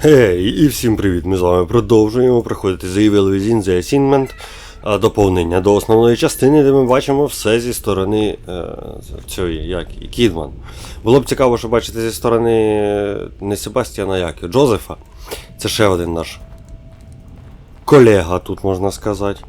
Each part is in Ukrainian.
Гей, і всім привіт! Ми з вами продовжуємо проходити The Evil Within The Assignment доповнення до основної частини, де ми бачимо все зі сторони е, цієї, як Кідман. Було б цікаво, що бачити зі сторони е, не Себастьяна, як Джозефа. Це ще один наш колега, тут можна сказати.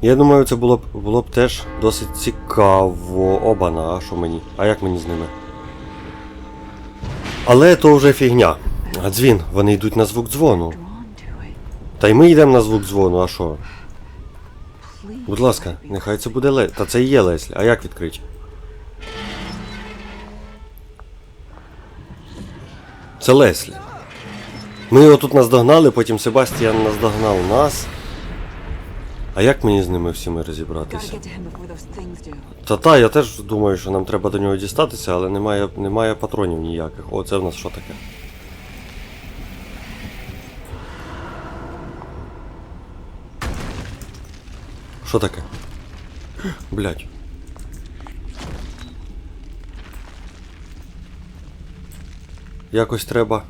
Я думаю, це було б було б теж досить цікаво. Обана, а що мені? А як мені з ними? Але то вже фігня. А дзвін, вони йдуть на звук дзвону. Та й ми йдемо на звук дзвону, а що? Будь ласка, нехай це буде Леслі. Та це і є Леслі, а як відкрити? Це Леслі. Ми його тут наздогнали, потім Себастьян наздогнав нас. А як мені з ними всіми розібратися? Та та, я теж думаю, що нам треба до нього дістатися, але немає, немає патронів ніяких. О, це в нас що таке? Що таке? Блять. Якось треба.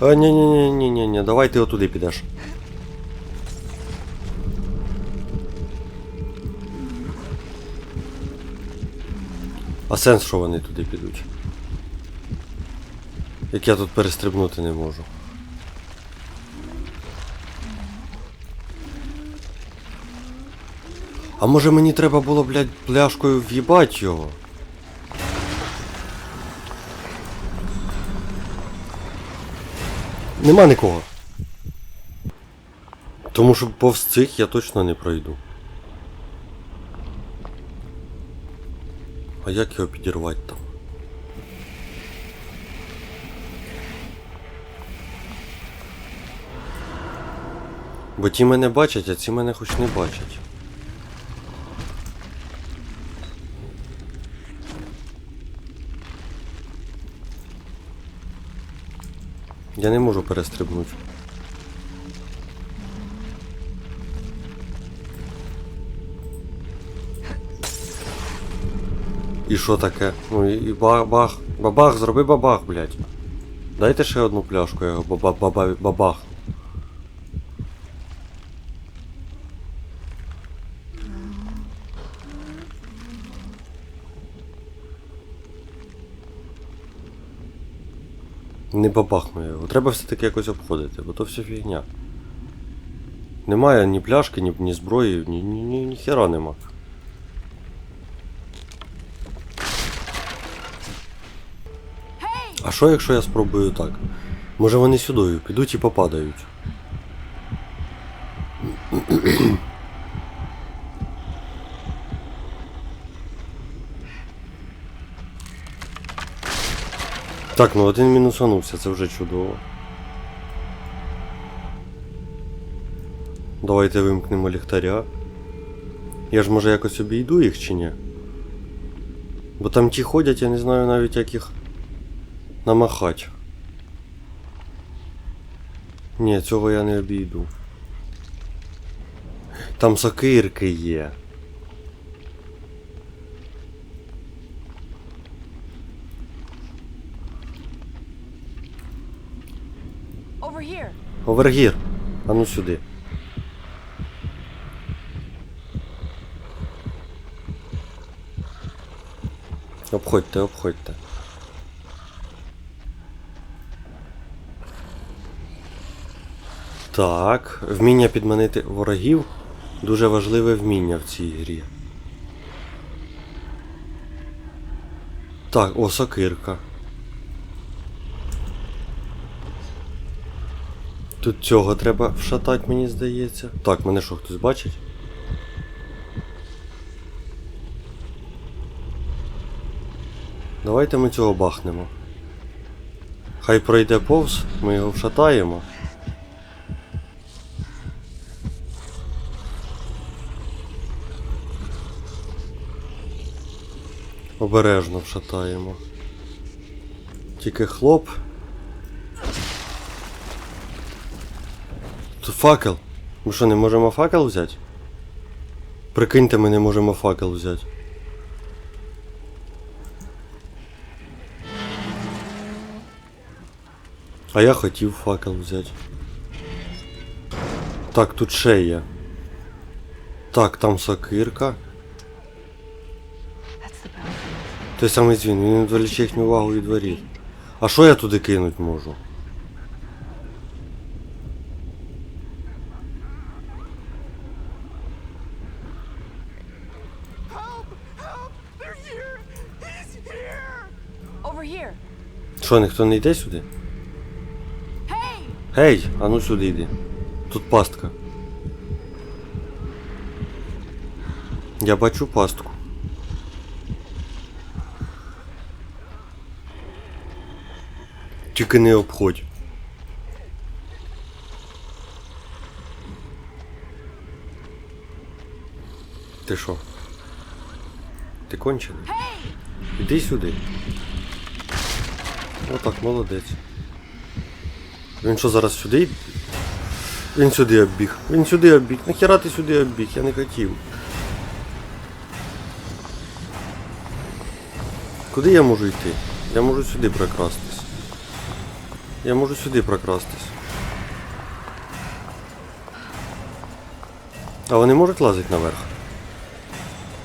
А, ні, ні, ні, ні, ні, ні, давай ти отуди підеш. А сенс, що вони туди підуть? Як я тут перестрибнути не можу. А може мені треба було, блядь, пляшкою в'їбать його? Нема нікого. Тому що повз цих я точно не пройду. А як його підірвати там? Бо ті мене бачать, а ці мене хоч не бачать. Я не можу перестрибнути. І що таке? Ну і бах-бах. Бабах, зроби бабах, блядь. Дайте ще одну пляшку, я його баба баба бабах. Не бабахну його. Треба все-таки якось обходити, бо то все фігня. Немає ні пляшки, ні, ні зброї, ні, ні, ні, ні хера нема. А що якщо я спробую так? Може вони сюди підуть і попадають. Так, ну один мінусанувся, це вже чудово. Давайте вимкнемо ліхтаря. Я ж може якось обійду їх чи ні? Бо там ті ходять, я не знаю навіть як їх намахать. Ні, цього я не обійду. Там сокирки є. Овергір. А ну сюди. Обходьте, обходьте. Так, вміння підманити ворогів дуже важливе вміння в цій грі. Так, о, сокирка. Тут цього треба вшатати, мені здається. Так, мене що, хтось бачить? Давайте ми цього бахнемо. Хай пройде повз, ми його вшатаємо. Обережно вшатаємо. Тільки хлоп. Тут факел. Ми що, не можемо факел взяти? Прикиньте, ми не можемо факел взяти. А я хотів факел взяти. Так, тут ще є. Так, там сокирка. Той самий дзвін, він відволіче їхню увагу від воріт. А що я туди кинуть можу? Що, ніхто не йде сюди? Гей, а ну сюди йди. Тут пастка. Я бачу пастку. Тільки не обходь. Ти що? Ти кончений? Іди сюди. Отак, молодець. Він що зараз сюди? Він сюди обіг. Він сюди обіг. Нахіра ти сюди обіг? Я не хотів. Куди я можу йти? Я можу сюди прокрастись. Я можу сюди прокрастись. А вони можуть лазити наверх?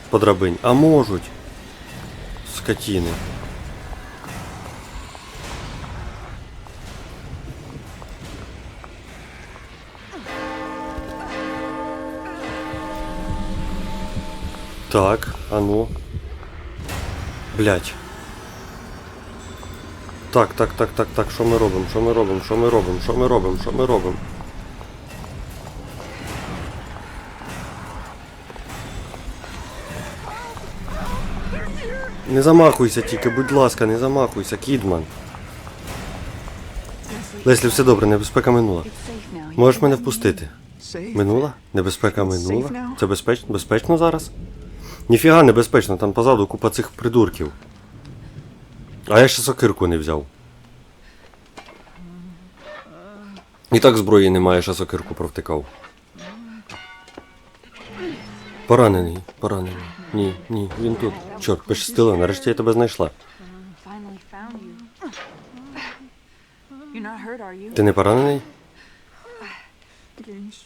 По драбині. А можуть. Скотіни. Так, а ну. Блять. Так, так, так, так, так, що ми робимо? Що ми робимо? Що ми робимо? Що ми робимо? Що ми робимо? Не замахуйся тільки, будь ласка, не замахуйся, Кідман. Леслі, все добре, небезпека минула. Можеш мене впустити. Минула? Небезпека минула? Це безпечно, безпечно зараз? Ніфіга небезпечно, там позаду купа цих придурків. А я ще сокирку не взяв. І так зброї немає, ще сокирку провтикав. Поранений, поранений. Ні, ні, він тут. Чорт, пощастило, нарешті я тебе знайшла. Ти не поранений?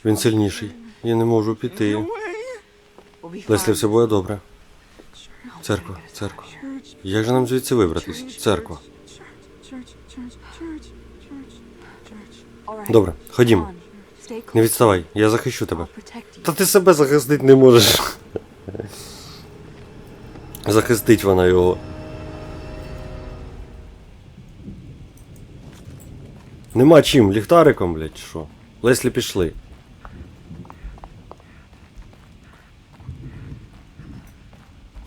Він сильніший. Я не можу піти. Леслі, все буде добре. Церква, церква. Як же нам звідси вибратись? Церква. Добре, ходім. Come on. Stay close. Не відставай, я захищу тебе. Та ти себе захистити не можеш. Захистить вона його. Нема чим, ліхтариком, блядь, що? Леслі пішли.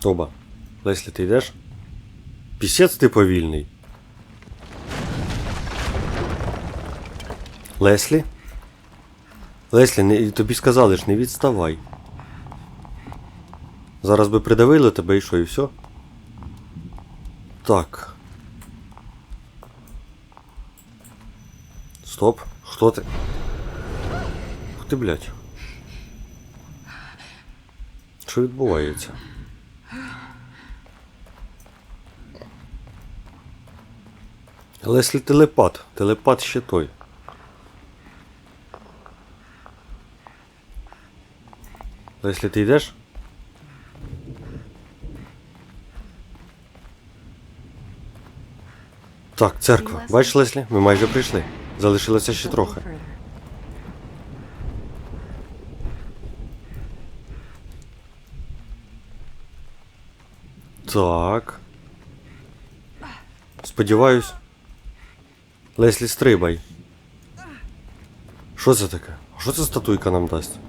Оба. Леслі, ти йдеш? Пісець ти повільний. Леслі? Леслі, не, тобі сказали ж, не відставай. Зараз би придавили тебе і що, і все? Так. Стоп. Хто ти? Ух ти, блядь. Що відбувається? Леслі телепат. Телепат ще той. Леслі, ти йдеш? Так, церква. Бачиш, Леслі? Ми майже прийшли. Залишилося ще трохи. Так. Сподіваюсь. Леслі, стрибай. Що це таке? Що це статуйка нам дасть?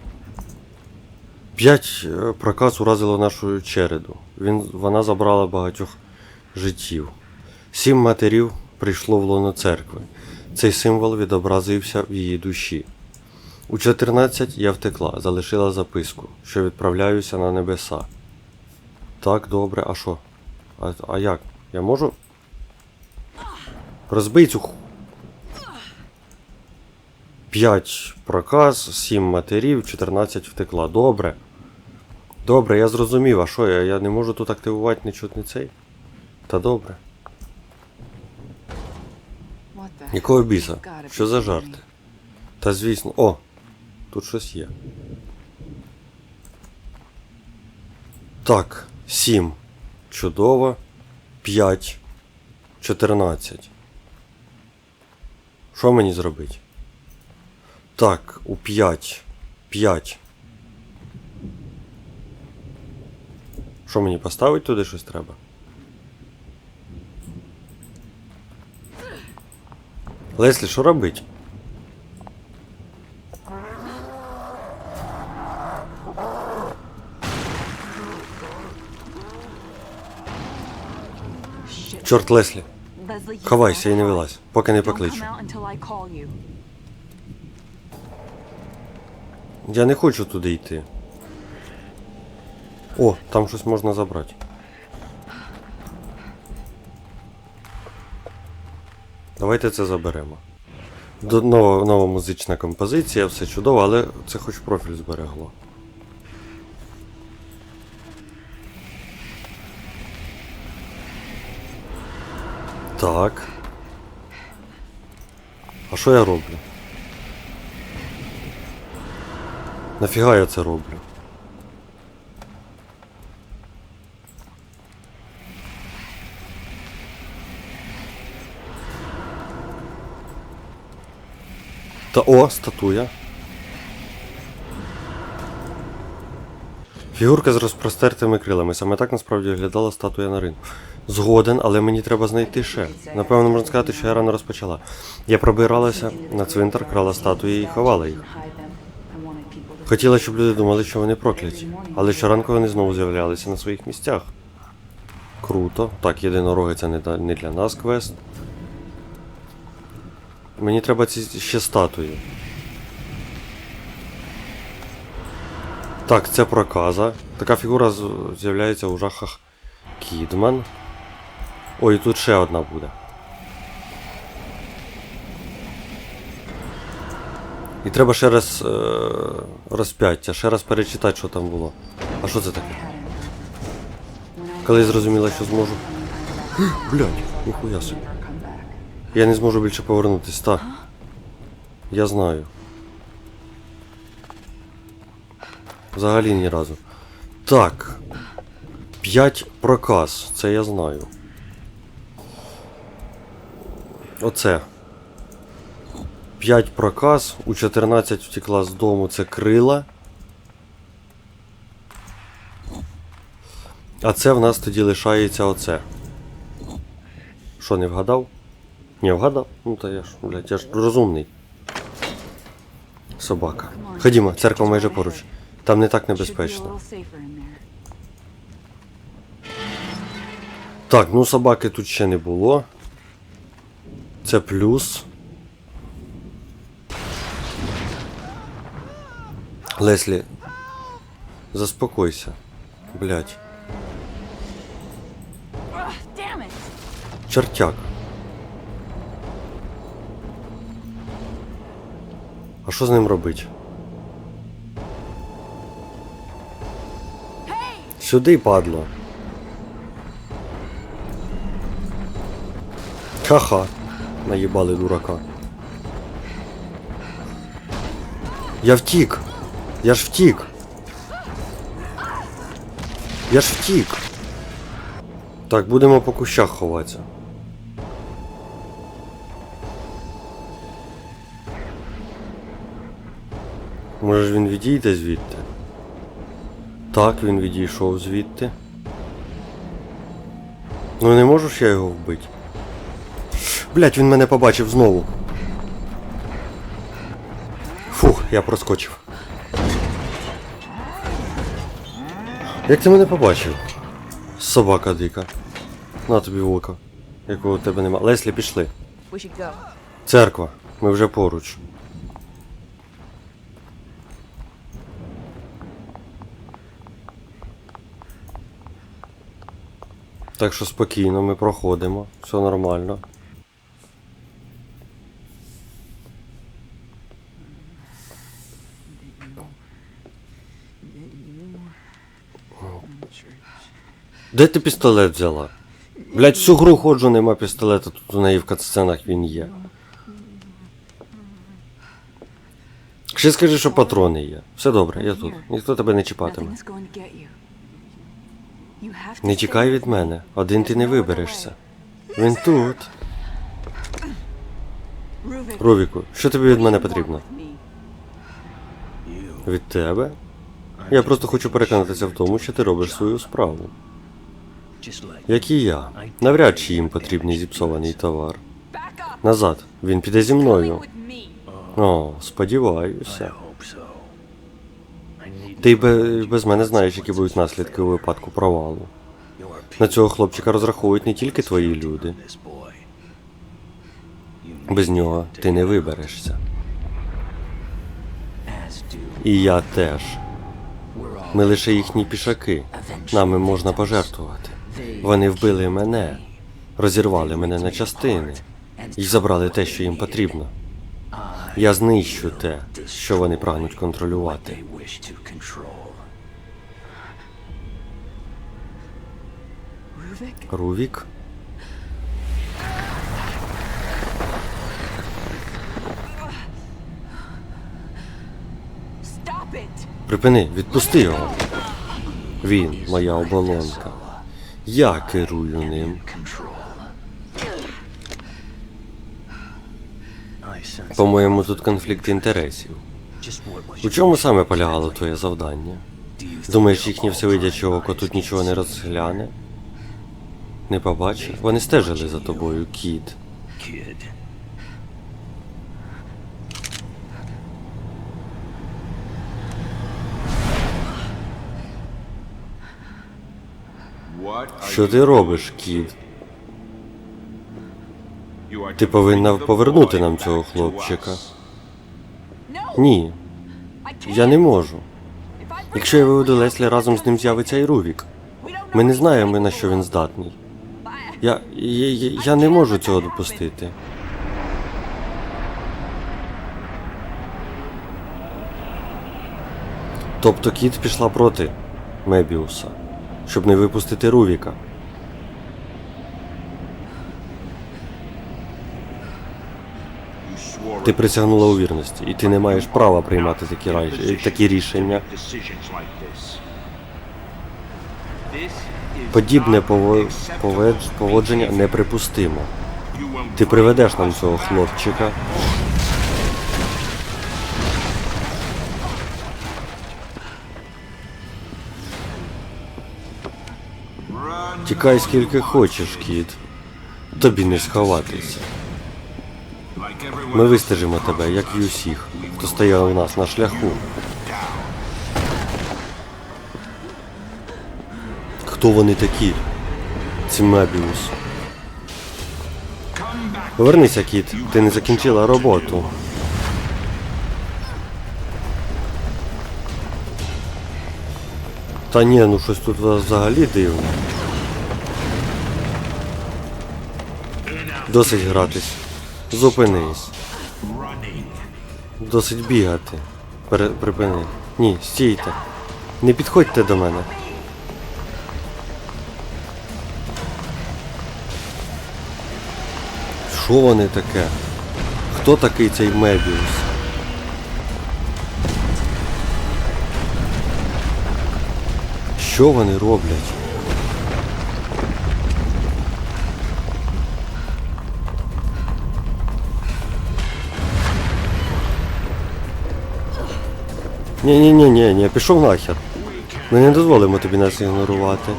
П'ять е, проказ уразило нашу череду. Він, вона забрала багатьох життів. Сім матерів прийшло в лоно церкви. Цей символ відобразився в її душі. У 14 я втекла, залишила записку, що відправляюся на небеса. Так, добре, а що? А, а як? Я можу? Розбий цю ху. П'ять проказ, сім матерів, 14 втекла. Добре. Добре, я зрозумів, а що я? Я не можу тут активувати нічого не цей? Та добре. Якого біса? Що за жарти? Та звісно. О! Тут щось є. Так, 7. Чудово. 5. 14. Що мені зробити? Так, у 5. 5. Що мені поставити туди щось треба? Леслі, що робить? Чорт Леслі. Ховайся і не вилазь, поки не. Покличу. Я не хочу туди йти. О, там щось можна забрати. Давайте це заберемо. До- Нова, нова музична композиція, все чудово, але це хоч профіль зберегло. Так. А що я роблю? Нафіга я це роблю? Та о, статуя. Фігурка з розпростертими крилами. Саме так насправді виглядала статуя на ринку. Згоден, але мені треба знайти ще. Напевно, можна сказати, що я рано розпочала. Я пробиралася на цвинтар, крала статуї і ховала їх. Хотіла, щоб люди думали, що вони прокляті. Але щоранку вони знову з'являлися на своїх місцях. Круто. Так, єдинороги це не, для нас квест. Мені треба ці ще статуї. Так, це проказа. Така фігура з'являється у жахах Кідман. Ой, тут ще одна буде. І треба ще раз е, розп'яття, ще раз перечитати, що там було. А що це таке? Коли я зрозуміла, що зможу. Блядь, ніхуя собі. Я не зможу більше повернутись, так. Я знаю. Взагалі ні разу. Так. 5 проказ, це я знаю. Оце. 5 проказ, у 14 втекла з дому це крила. А це в нас тоді лишається оце. Що, не вгадав? Не вгадав? Ну та я ж, блядь, я ж розумний. Собака. Ходімо, церква майже поруч. Там не так небезпечно. Так, ну собаки тут ще не було. Це плюс. Леслі. Заспокойся. Damn! Чертяк. А що з ним робить? Сюди, падло. Ха-ха. Наїбали дурака. Я втік. Я ж втік. Я ж втік. Так, будемо по кущах ховатися. Може ж він відійде звідти? Так, він відійшов звідти. Ну не можу ж я його вбити. Блять, він мене побачив знову. Фух, я проскочив. Як ти мене побачив? Собака дика. На тобі око. Якого у тебе нема. Леслі, пішли. Церква. Ми вже поруч. Так що спокійно, ми проходимо. Все нормально. Де ти пістолет взяла? Блять, всю гру ходжу, нема пістолета, тут у неї в катсценах він є. Ще скажи, що патрони є. Все добре, я тут. Ніхто тебе не чіпатиме. Не тікай від мене, один ти не виберешся. Він тут. Рувіку, що тобі від мене потрібно? Від тебе? Я просто хочу переконатися в тому, що ти робиш свою справу. Як і я. Навряд чи їм потрібний зіпсований товар. Назад, він піде зі мною. О, сподіваюся. Ти без мене знаєш, які будуть наслідки у випадку провалу. На цього хлопчика розраховують не тільки твої люди. Без нього ти не виберешся. І я теж. Ми лише їхні пішаки. Нами можна пожертвувати. Вони вбили мене, розірвали мене на частини і забрали те, що їм потрібно. Я знищу те, що вони прагнуть контролювати. Рувік? Припини, відпусти його. Він моя оболонка. Я керую ним. По-моєму, тут конфлікт інтересів. У чому саме полягало твоє завдання? Думаєш, їхнє всевидяче око тут нічого не розгляне? Не побачив? Вони стежили за тобою, кіт. Що ти робиш, кіт? Ти повинна повернути нам цього хлопчика. Ні, я не можу. Якщо я виведу Леслі, разом з ним з'явиться і Рувік. Ми не знаємо, на що він здатний. Я, я, я, я не можу цього допустити. Тобто кіт пішла проти Мебіуса, щоб не випустити Рувіка. Ти присягнула у вірності, і ти не маєш права приймати такі, такі рішення. Подібне поводження неприпустимо. Ти приведеш нам цього хлопчика. Тікай скільки хочеш, кіт. Тобі не сховатися. Ми вистежимо тебе, як і усіх, хто стояв у нас на шляху. Хто вони такі? Ці Мебіус. Повернися, кіт, ти не закінчила роботу. Та ні, ну щось тут у вас взагалі дивне. Досить гратись. Зупинись. Досить бігати. Пере- припини. Ні, стійте. Не підходьте до мене. Що вони таке? Хто такий цей Мебіус? Що вони роблять? Ні, ні, ні, ні, ні, пішов нахер. Ми не дозволимо тобі нас ігнорувати.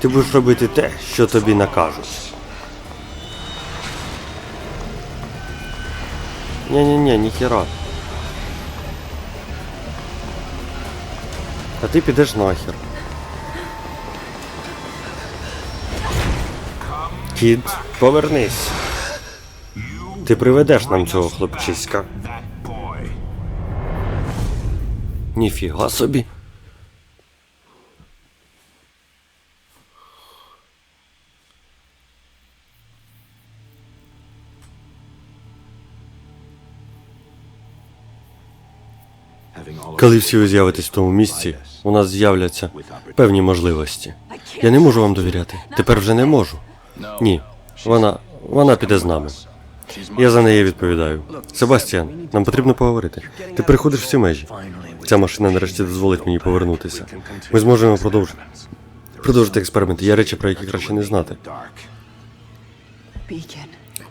Ти будеш робити те, що тобі накажуть. Ні-ні-ні, ніхера. А ти підеш нахер. Кіт, повернись. Ти приведеш нам цього хлопчиська. Ніфіга собі. Коли всі ви з'явитесь в тому місці, у нас з'являться певні можливості. Я не можу вам довіряти. Тепер вже не можу. Ні, вона. вона піде з нами. Я за неї відповідаю. Себастьян, нам потрібно поговорити. Ти переходиш всі межі. Ця машина нарешті дозволить мені повернутися. Ми зможемо продовжити. Продовжити експерименти. Є речі, про які краще не знати.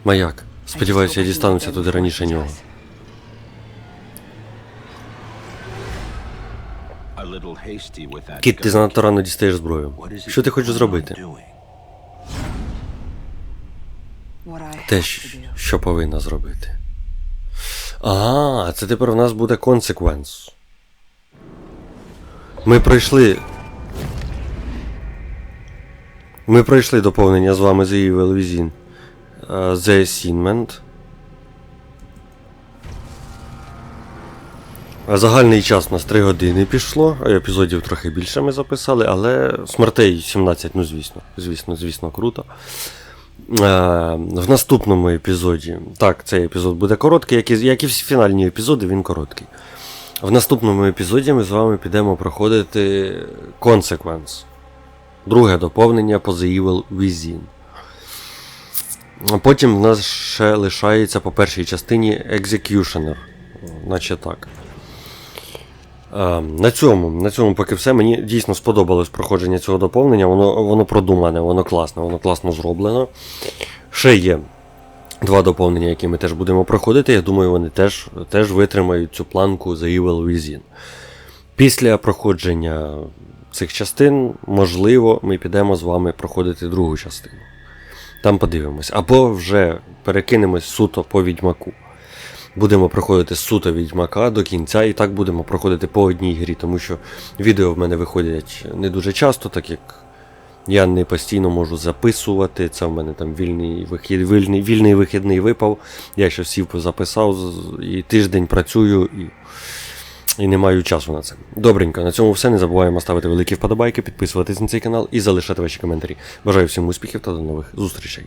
Маяк. Сподіваюся, я дістануся туди раніше нього. Кіт, ти занадто рано дістаєш зброю. Що ти хочеш зробити? Те, що повинна зробити. А, це тепер в нас буде консеквенс. Ми пройшли. Ми пройшли доповнення з вами The Evil Within. е, The Assignment. Загальний час у нас 3 години пішло, епізодів трохи більше ми записали, але смертей 17, ну звісно, звісно, звісно, круто. Е, в наступному епізоді. Так, цей епізод буде короткий, як і, як і всі фінальні епізоди, він короткий. В наступному епізоді ми з вами підемо проходити Consequence. Друге доповнення по The Evil Within. Потім в нас ще лишається по першій частині Executioner. Наче так. Е, На цьому, на цьому поки все. Мені дійсно сподобалось проходження цього доповнення. Воно, воно продумане, воно класне, воно класно зроблено. Ще є два доповнення, які ми теж будемо проходити. Я думаю, вони теж, теж витримають цю планку The Evil Within. Після проходження цих частин, можливо, ми підемо з вами проходити другу частину. Там подивимось. Або вже перекинемось суто по відьмаку будемо проходити суто відьмака до кінця, і так будемо проходити по одній грі, тому що відео в мене виходять не дуже часто, так як я не постійно можу записувати. Це в мене там вільний вихід, вільний, вільний вихідний випав. Я ще сів записав і тиждень працюю і. І не маю часу на це. Добренько, на цьому все. Не забуваємо ставити великі вподобайки, підписуватись на цей канал і залишати ваші коментарі. Бажаю всім успіхів та до нових зустрічей.